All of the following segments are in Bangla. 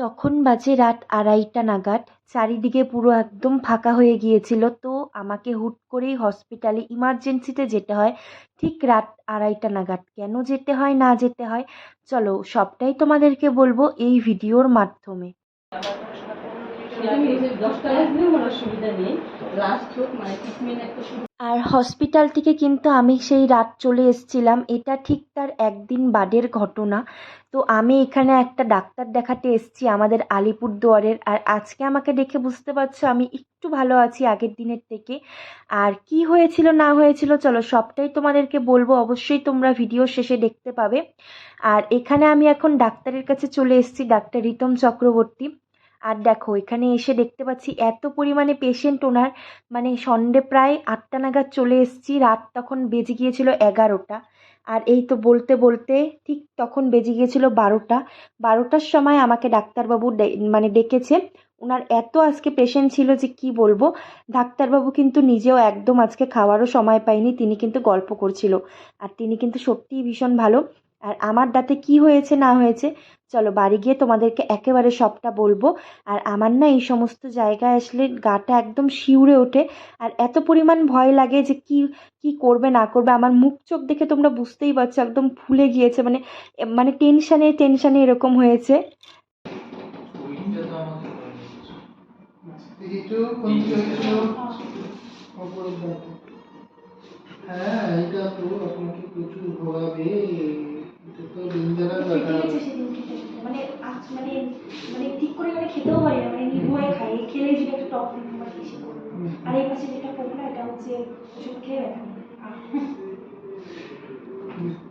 তখন বাজে রাত আড়াইটা নাগাদ চারিদিকে পুরো একদম ফাঁকা হয়ে গিয়েছিল। তো আমাকে হুট করেই হসপিটালে ইমার্জেন্সিতে যেতে হয়। ঠিক রাত আড়াইটা নাগাদ। কেন যেতে হয়, না যেতে হয়? চলো সবটাই তোমাদেরকে বলব এই ভিডিওর মাধ্যমে। আর হসপিটাল থেকে কিন্তু আমি সেই রাত চলে এসেছিলাম। এটা ঠিক তার একদিন বাদের ঘটনা। তো আমি এখানে একটা ডাক্তার দেখাতে এসেছি আমাদের আলিপুরদুয়ারের। আর আজকে আমাকে দেখে বুঝতে পারছ, আমি একটু ভালো আছি আগের দিনের থেকে। আর কি হয়েছিল, না হয়েছিল, চলো সবটাই তোমাদেরকে বলব। অবশ্যই তোমরা ভিডিও শেষে দেখতে পাবে। আর এখানে আমি এখন ডাক্তারের কাছে চলে এসেছি, ডাক্তার রিতম চক্রবর্তী। আর দেখো, এখানে এসে দেখতে পাচ্ছি এত পরিমাণে পেশেন্ট ওনার মানে সন্ডে প্রায় আটটা নাগাদ চলে এসেছি। রাত তখন বেজে গিয়েছিল এগারোটা। আর এই তো বলতে বলতে ঠিক তখন বেজে গিয়েছিল বারোটা। বারোটার সময় আমাকে ডাক্তারবাবু মানে ডেকেছে। ওনার এত আজকে পেশেন্ট ছিল যে কি বলব? ডাক্তারবাবু কিন্তু নিজেও একদম আজকে খাওয়ারও সময় পায়নি। তিনি কিন্তু গল্প করছিল। আর তিনি কিন্তু সত্যিই ভীষণ ভালো। আর আমার দাঁতে কি হয়েছে, না হয়েছে, চলো বাড়ি গিয়ে তোমাদেরকে একেবারে সবটা বলব। আর আমার না এই সমস্ত জায়গায় আসলে গাটা একদম শিউরে ওঠে। আর এত পরিমাণ ভয় লাগে যে কি কি করবে, না করবে, আমার মুখ চোখ দেখে তোমরা বুঝতেই পারছ, একদম ফুলে গিয়েছে মানে মানে টেনশানে টেনশানে এরকম হয়েছে। হ্যাঁ এটা তো আপনাকে প্রচুর ভোগাবে মানে মানে মানে ঠিক করে মানে খেতেও পারি না মানে নির্ভয়ে খাই। খেলে যেটা একটু টক বেশি আর এই পাশে যেটা করব না এটা হচ্ছে ওষুধ খেয়ে ব্যথা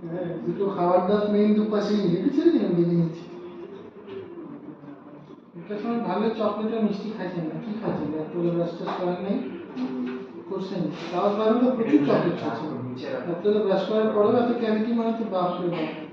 হ্যাঁ দুটো খাবার দাঁত মেইন দুপাশেই দেখেছিলেন আমি দেখে একটা সময় ভালো চকলেট আর মিষ্টি খাইছেন না কি খাচ্ছেন করেন নাই। করছেন তাও পারেন তো প্রচুর চকলেট খাচ্ছেন রাত্রে ব্রাশ করার পরেও এত ক্যাভিটি মানে তো বাপরে বাপ।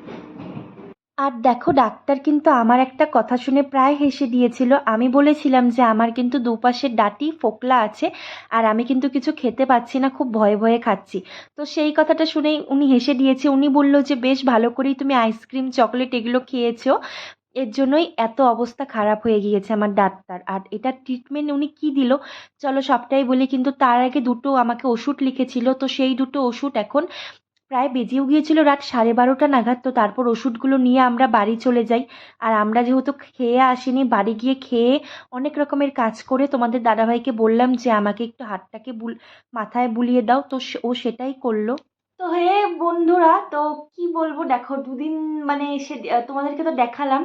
আর দেখো, ডাক্তার কিন্তু আমার একটা কথা শুনে প্রায় হেসে দিয়েছিল। আমি বলেছিলাম যে আমার কিন্তু দুপাশের ডাটি ফোকলা আছে আর আমি কিন্তু কিছু খেতে পাচ্ছি না, খুব ভয়ে ভয়ে খাচ্ছি। তো সেই কথাটা শুনেই উনি হেসে দিয়েছে। উনি বলল যে, বেশ, ভালো করেই তুমি আইসক্রিম, চকলেট এগুলো খেয়েছো। এর জন্যই এত অবস্থা খারাপ হয়ে গিয়েছে আমার ডাক্তার। আর এটা ট্রিটমেন্ট উনি কি দিল? চলো সবটাই বলি, কিন্তু তার আগে দুটো আমাকে ওষুধ লিখেছিল। তো সেই দুটো ওষুধ এখন প্রায় বেজেও গিয়েছিল রাত সাড়ে বারোটা নাগাদ, তো তারপর ওষুধগুলো নিয়ে আমরা বাড়ি চলে যাই। আর আমরা যেহেতু খেয়ে আসিনি, বাড়ি গিয়ে খেয়ে অনেক রকমের কাজ করে তোমাদের দাদাভাইকে বললাম যে আমাকে একটু হাতটাকে বুল, মাথায় বুলিয়ে দাও। তো ও সেটাই করল। তো হে বন্ধুরা, তো কি বলব? দেখো, দুদিন মানে এসে তোমাদেরকে তো দেখালাম।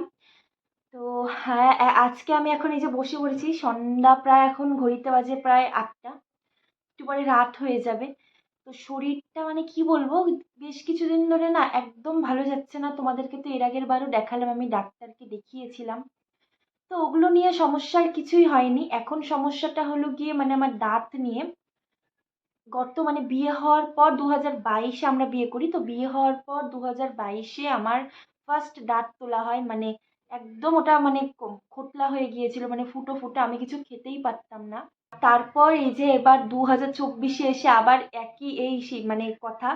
তো হ্যাঁ আজকে আমি এখন এই যে বসে পড়েছি, সন্ধ্যা প্রায় এখন ঘড়িতে বাজে প্রায় আটটা। একটু পরে রাত হয়ে যাবে। তো শরীরটা মানে কি বলব? বেশ কিছুদিন ধরে না একদম ভালো যাচ্ছে না। তোমাদেরকে তো এর আগের বারও দেখালাম, আমি ডাক্তারকে দেখিয়েছিলাম। তো ওগুলো নিয়ে সমস্যার কিছুই হয়নি। এখন সমস্যাটা হলো গিয়ে মানে আমার দাঁত নিয়ে। গত মানে বিয়ে হওয়ার পর দু হাজার বাইশে আমরা বিয়ে করি। তো বিয়ে হওয়ার পর দু হাজার বাইশে আমার ফার্স্ট দাঁত তোলা হয়। মানে একদম ওটা মানে খোটলা হয়ে গিয়েছিল। মানে ফুটো ফুটো, আমি কিছু খেতেই পারতাম না। তারপর এই যে এবার দু হাজার চব্বিশে এসে আবার একই এই মানে কথা।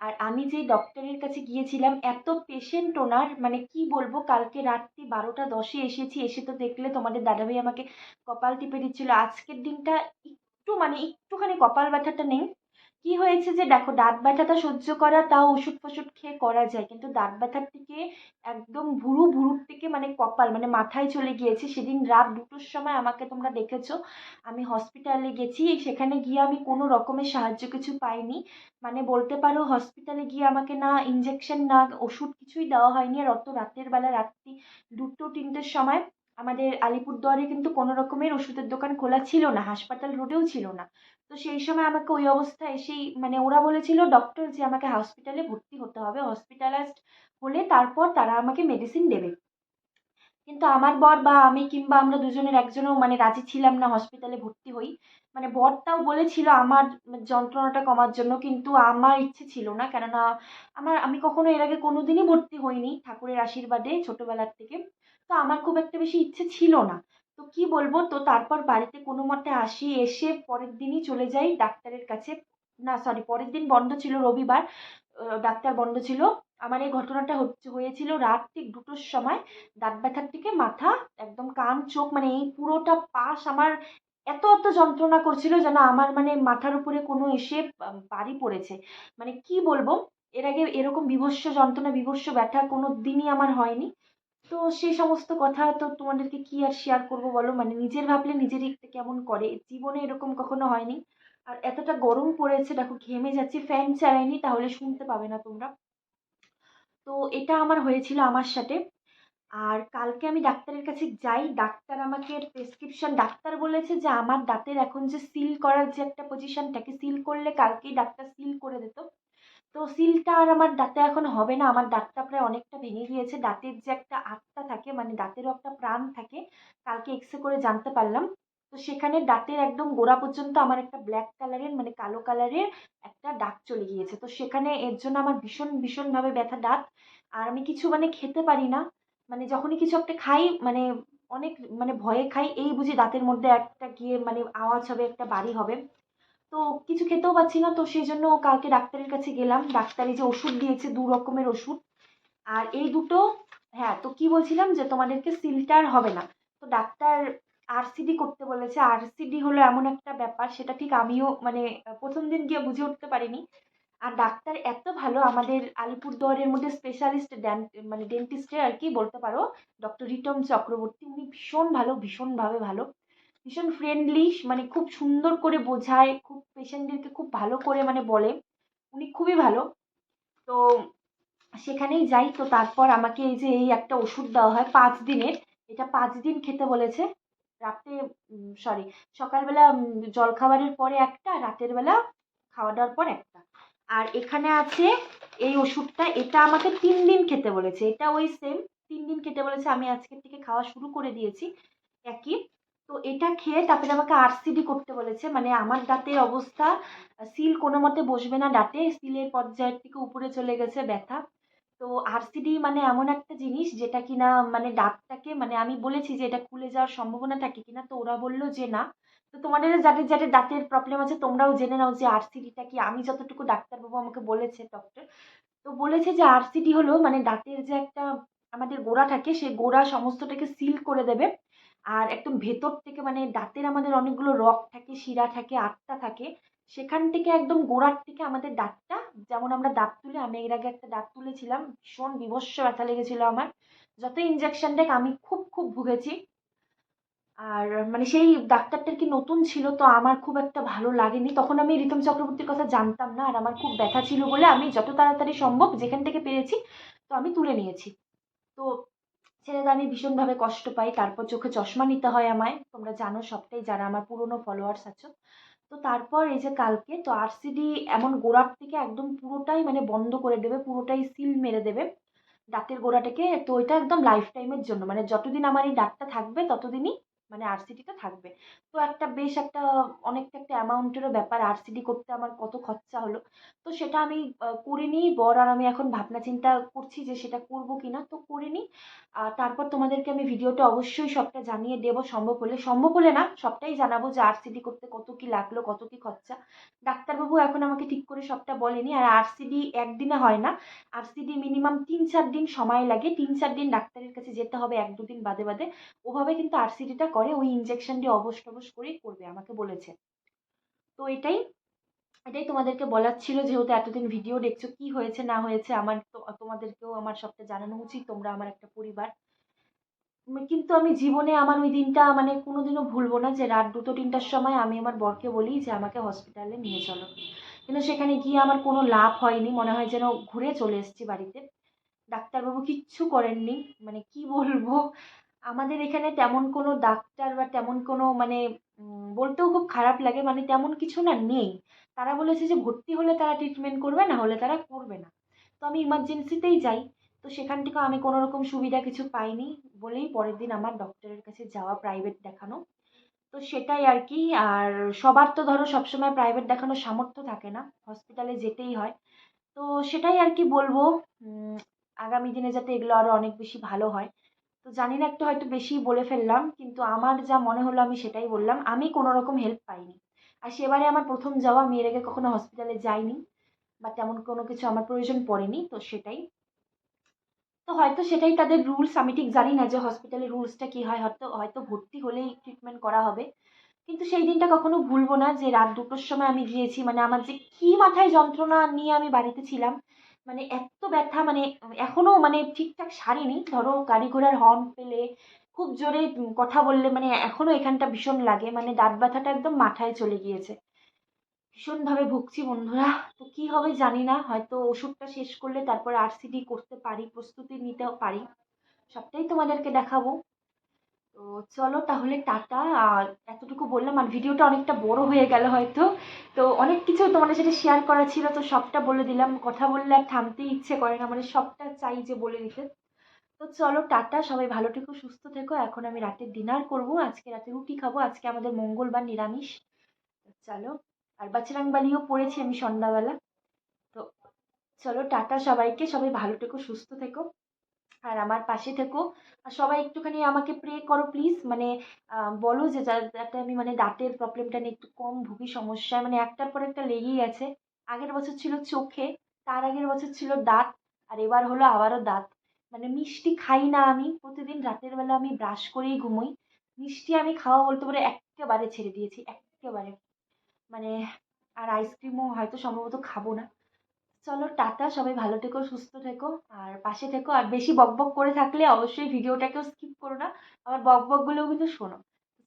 আর আমি যে ডক্টরের কাছে গিয়েছিলাম, এত পেশেন্ট ওনার মানে কি বলব, কালকে রাত্রি বারোটা দশে এসেছি, এসে তো দেখলে তোমাদের দাদাভাই আমাকে কপাল টিপে দিচ্ছিল। আজকের দিনটা একটু মানে একটুখানি কপাল ব্যথাটা নেই। কি হয়েছে যে, দেখো, দাঁত ব্যথাটা সহ্য করা, তাও ওষুধ ফষুধ খেয়ে করা যায়। কিন্তু দাঁত ব্যথার থেকে একদম ভুরু ভুরুর থেকে মানে কপাল মানে মাথায় চলে গিয়েছে। সেদিন রাত দুটোর সময় আমাকে তোমরা দেখেছ। আমি হসপিটালে গেছি। সেখানে গিয়ে আমি কোনো রকমের সাহায্য কিছু পাইনি। মানে বলতে পারো, হসপিটালে গিয়ে আমাকে না ইঞ্জেকশন না ওষুধ কিছুই দেওয়া হয়নি। আর অত রাতের বেলা, রাত্রি দুটো, তিনটের সময় আমাদের আলিপুরদুয়ারে কিন্তু কোনো রকমের ওষুধের দোকান খোলা ছিল না। হাসপাতাল রোডেও ছিল না। তো সেই সময় আমাকে ওই অবস্থায় এসেই মানে ওরা বলেছিল ডক্টর যে আমাকে হসপিটালে ভর্তি হতে হবে হসপিটালাইজড হলে তারপর তারা আমাকে মেডিসিন দেবে। কিন্তু আমার বর বা আমি কিংবা আমরা দুজনের একজনও মানে রাজি ছিলাম না হসপিটালে ভর্তি হই। মানে বরটাও বলেছিল আমার যন্ত্রণাটা কমার জন্য, কিন্তু আমার ইচ্ছে ছিল না। কেননা আমার, আমি কখনো এর আগে কোনো দিনই ভর্তি হইনি ঠাকুরের আশীর্বাদে ছোটোবেলার থেকে। তো আমার খুব একটা বেশি ইচ্ছে ছিল না। তো কি বলব? তো তারপর বাড়িতে কোনো মতে আসি, এসে পরের দিনই চলে যাই ডাক্তারের কাছে। না সরি পরের দিন বন্ধ ছিল রবিবার। ডাক্তার বন্ধ ছিল। আমার এই ঘটনাটা হচ্ছে, হয়েছিল রাত ঠিক দুটোর সময়। দাঁত ব্যথার থেকে মাথা, একদম কান, চোখ মানে এই পুরোটা পাশ আমার এত এত যন্ত্রণা করছিল যেন আমার মানে মাথার উপরে কোনো এসে বাড়ি পড়েছে। মানে কি বলব? এর আগে এরকম বীভৎস যন্ত্রণা, বীভৎস ব্যথা কোনো দিনই আমার হয়নি। তো সেই সমস্ত কথা তো তোমাদেরকে কি আর শেয়ার করব বলো? মানে নিজের ভাবলে নিজেরই কেমন করে? জীবনে এরকম কখনো হয়নি। আর এতটা গরম পড়েছে, দেখো ঘেমে যাচ্ছি ফ্যান চালাইনি, তাহলে শুনতে পাবে না তোমরা। তো এটা আমার হয়েছিল আমার সাথে। আর কালকে আমি ডাক্তারের কাছে যাই, ডাক্তার আমাকে প্রেসক্রিপশন ডাক্তার বলেছে যে আমার দাঁতের এখন যে সিল করার যে একটা পজিশন থাকে সিল করলে কালকেই ডাক্তার সিল করে দিত। তো সিলটা আর আমার দাঁতে এখন হবে না। আমার দাঁতটা প্রায় অনেকটা ভেঙে গিয়েছে। দাঁতের যে একটা আত্মা থাকে মানে দাঁতেরও একটা প্রাণ থাকে, কালকে এক্সরে করে জানতে পারলাম। তো সেখানে দাঁতের একদম গোড়া পর্যন্ত আমার একটা ব্ল্যাক কালারের মানে কালো কালারের একটা দাগ চলে গিয়েছে। তো সেখানে এর জন্য আমার ভীষণ, ভীষণভাবে ব্যথা দাঁত। আর আমি কিছু মানে খেতে পারি না। মানে যখনই কিছু একটা খাই মানে অনেক মানে ভয়ে খাই, এই বুঝি দাঁতের মধ্যে একটা গিয়ে মানে আওয়াজ হবে, একটা বাড়ি হবে। তো কিছু খেতেও পাচ্ছি না, তো সেই জন্য কালকে ডাক্তারের কাছে গেলাম। ডাক্তার যে ওষুধ দিয়েছে, দু রকমের ওষুধ। আর এই দুটো হ্যাঁ তো কি বলছিলাম যে তোমাদেরকে সিলটার হবে না। তো ডাক্তার আরসিডি করতে বলেছে। আরসিডি হলো এমন একটা ব্যাপার, সেটা ঠিক আমিও মানে প্রথম দিন গিয়ে বুঝে উঠতে পারিনি। আর ডাক্তার এত ভালো, আমাদের আলিপুরদুয়ারের মধ্যে স্পেশালিস্ট মানে ডেন্টিস্টের আর কি বলতে পারো ডক্টর রিটম চক্রবর্তী, উনি ভীষণ ভালো, ভীষণভাবে ভালো। ভীষণ ফ্রেন্ডলি মানে খুব সুন্দর করে বোঝায়, খুব পেশেন্টদেরকে খুব ভালো করে মানে বলে। উনি খুবই ভালো। তো সেখানেই যাই। তো তারপর আমাকে এই যে এই একটা ওষুধ দেওয়া হয় পাঁচ দিনের। এটা পাঁচ দিন খেতে বলেছে। রাতে সরি সকালবেলা জলখাবারের পরে একটা, রাতের বেলা খাওয়া দাওয়ার পর একটা। আর এখানে আছে এই ওষুধটা, এটা আমাকে তিন দিন খেতে বলেছে। এটা ওই সেম তিন দিন খেতে বলেছে। আমি আজকের থেকে খাওয়া শুরু করে দিয়েছি। একই। তো এটা খেয়ে তারপরে আমাকে আরসিডি করতে বলেছে। মানে আমার দাঁতের অবস্থা, সিল কোনো মতে বসবে না দাঁতে, সিলের পর্যায়ের থেকে উপরে চলে গেছে ব্যথা। তো আরসিডি মানে এমন একটা জিনিস যেটা কিনা মানে দাঁতটাকে মানে আমি বলেছি যে এটা খুলে যাওয়ার সম্ভাবনা থাকে কিনা, তো ওরা বলল যে না। তো তোমাদের যাদের যাদের দাঁতের প্রবলেম আছে তোমরাও জেনে নাও যে আরসিডিটা কি। আমি যতটুকু ডাক্তারবাবু আমাকে বলেছে ডক্টর তো বলেছে যে আরসিডি হলো মানে দাঁতের যে একটা আমাদের গোড়া থাকে সেই গোড়া সমস্তটাকে সিল করে দেবে। আর একদম ভেতর থেকে মানে দাঁতের আমাদের অনেকগুলো রক থাকে, শিরা থাকে, আটটা থাকে, সেখান থেকে একদম গোড়ার থেকে আমাদের দাঁতটা, যেমন আমরা দাঁত তুলে, আমি এর আগে একটা দাঁত তুলেছিলাম, ভীষণ বিভৎস ব্যথা লেগেছিল আমার। যত ইঞ্জেকশন দেখ, আমি খুব খুব ভুগেছি। আর মানে সেই ডাক্তারটা কি নতুন ছিল তো আমার খুব একটা ভালো লাগেনি। তখন আমি রিতম চক্রবর্তীর কথা জানতাম না, আর আমার খুব ব্যথা ছিল বলে আমি যত তাড়াতাড়ি সম্ভব যেখান থেকে পেরেছি, তো আমি তুলে নিয়েছি। তো সেটাতে আমি ভীষণভাবে কষ্ট পাই, তারপর চোখে চশমা নিতে হয় আমায়। তোমরা জানো সবটাই, যারা আমার পুরনো ফলোয়ার্স আছো। তো তারপর এই যে কালকে, তো আরসিডি এমন গোড়ার থেকে একদম পুরোটাই মানে বন্ধ করে দেবে, পুরোটাই সিল মেরে দেবে দাঁতের গোড়াটাকে। তো এটা একদম লাইফ টাইমের জন্য মানে যতদিন আমার এই দাঁতটা থাকবে, ততদিনই মানে আরসিডিটা থাকবে। তো একটা বেশ একটা, অনেকটা একটা অ্যামাউন্টেরও ব্যাপার আরসিডি করতে আমার কত খরচা হলো। তো সেটা আমি করে নিই, বর আর আমি এখন ভাবনা চিন্তা করছি যে সেটা করব কি না তো করে নিই, আর তারপর তোমাদেরকে আমি ভিডিওটা অবশ্যই সবটা জানিয়ে দেবো। সম্ভব হলে সম্ভব হলে না, সবটাই জানাব যে আরসিডি করতে কত কি লাগল, কত কি খরচা। ডাক্তারবাবু এখন আমাকে ঠিক করে সবটা বলেনি, আর আরসিডি একদিনে হয় না। আরসিডি মিনিমাম তিন চার দিন সময় লাগে। তিন চার দিন ডাক্তারের কাছে যেতে হবে এক দুদিন বাদে বাদে। ওভাবে কিন্তু আরসিডিটা করে ওই ইঞ্জেকশন দিয়ে অবশ টবশ করেই করবে, আমাকে বলেছে। তো এটাই এটাই তোমাদেরকে বলার ছিল, যেহেতু এতদিন ভিডিও দেখছ, কি হয়েছে, না হয়েছে, আমার তো, তোমাদেরকেও আমার সবটা জানানো উচিত, তোমরা আমার একটা পরিবার। কিন্তু আমি জীবনে আমার ওই দিনটা মানে কোনোদিনও ভুলবো না, যে রাত দুটো, তিনটার সময় আমি আমার বরকে বলি যে আমাকে হসপিটালে নিয়ে চলো। কিন্তু সেখানে গিয়ে আমার কোনো লাভ হয়নি, মনে হয় যেন ঘুরে চলে এসেছি বাড়িতে। ডাক্তারবাবু কিচ্ছু করেননি মানে কি বলব আমাদের এখানে তেমন কোনো ডাক্তার বা তেমন কোনো মানে বলতেও খুব খারাপ লাগে মানে তেমন কিছু না নেই। তারা বলেছে যে ভর্তি হলে তারা ট্রিটমেন্ট করবে, না হলে তারা করবে না। তো আমি ইমার্জেন্সিতেই যাই। তো সেখান থেকে আমি কোনো রকম সুবিধা কিছু পাইনি বলেই পরের দিন আমার ডক্টরের কাছে যাওয়া প্রাইভেট দেখানো। তো সেটাই আর কি, আর সবার তো ধরো সবসময় প্রাইভেট দেখানোর সামর্থ্য থাকে না হসপিটালে যেতেই হয়। তো সেটাই আর কি বলব আগামী দিনে যাতে এগুলো আরও অনেক বেশি ভালো হয়। তো জানি না একটু হয়তো বেশি বলে ফেললাম, কিন্তু আমার যা মনে হলো আমি সেটাই বললাম। আমি কোনো রকম হেল্প পাইনি। আর সেবারে আমার প্রথম যাওয়া আমি এর আগে কখনো হসপিটালে যাইনি, বা তেমন কোনো কিছু আমার প্রয়োজন পড়েনি, তো সেটাই। তো হয়তো সেটাই তাদের রুলস আমি ঠিক জানি না যে হসপিটালের রুলসটা কী হয়, হয়তো হয়তো ভর্তি হলেই ট্রিটমেন্ট করা হবে। কিন্তু সেই দিনটা কখনো ভুলবো না যে রাত দুটোর সময় আমি গিয়েছি মানে আমার যে কী মাথায় যন্ত্রণা নিয়ে আমি বাড়িতে ছিলাম মানে এত ব্যথা মানে এখনও মানে ঠিকঠাক সারিনি। ধরো গাড়ি ঘোড়ার হর্ন পেলে, খুব জোরে কথা বললে মানে এখনও এখানটা ভীষণ লাগে। মানে দাঁত ব্যথাটা একদম মাথায় চলে গিয়েছে। ভীষণভাবে ভুগছি বন্ধুরা। তো কী হবে জানি না। হয়তো ওষুধটা শেষ করলে তারপর আরসিডি করতে পারি, প্রস্তুতি নিতেও পারি। সবটাই তোমাদেরকে দেখাবো। তো চলো তাহলে টাটা। আর এতটুকু বললাম, আর ভিডিওটা অনেকটা বড় হয়ে গেল হয়তো। তো অনেক কিছু তোমাদের সাথে শেয়ার করা ছিল, তো সবটা বলে দিলাম। কথা বললে আর থামতেই ইচ্ছে করে না মানে সবটা চাই যে বলে দিতে। তো চলো টাটা, সবাই ভালো থেকো, সুস্থ থেকো। এখন আমি রাতে ডিনার করব, আজকে রাতে রুটি খাব, আজকে আমাদের মঙ্গলবার নিরামিষ। চলো, আর বালিও পড়েছি আমি সন্ধ্যাবেলা। তো চলো টাটা সবাইকে, সবাই ভালো থেকো, সুস্থ থেকো। আর আমার পাশে থেকো। আর সবাই একটুখানি আমাকে প্রে করো প্লিজ মানে বলো যে যা- যাতে আমি মানে দাঁতের প্রবলেমটা নিয়ে একটু কম ভুগি, সমস্যায়। মানে একটার পর একটা লেগেই আছে। আগের বছর ছিল চোখে, তার আগের বছর ছিল দাঁত, আর এবার হলো আবারও দাঁত। মানে মিষ্টি খাই না আমি। প্রতিদিন রাতের বেলা আমি ব্রাশ করেই ঘুমোই। মিষ্টি আমি খাওয়া বলতে পারে একেবারে ছেড়ে দিয়েছি, একেবারে। মানে আর আইসক্রিমও হয়তো সম্ভবত খাব না। চলো, টাটা, সবাই ভালো থেকো, সুস্থ থেকো, আর পাশে থেকো, আর বেশি বকবক করে থাকলে অবশ্যই ভিডিওটাকেও স্কিপ করো না, আমার বকবকগুলোও কিন্তু শোনো।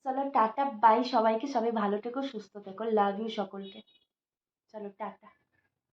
চলো, টাটা বাই সবাইকে, সবাই ভালো থেকো, সুস্থ থেকো লাভ ইউ সকলকে। চলো, টাটা।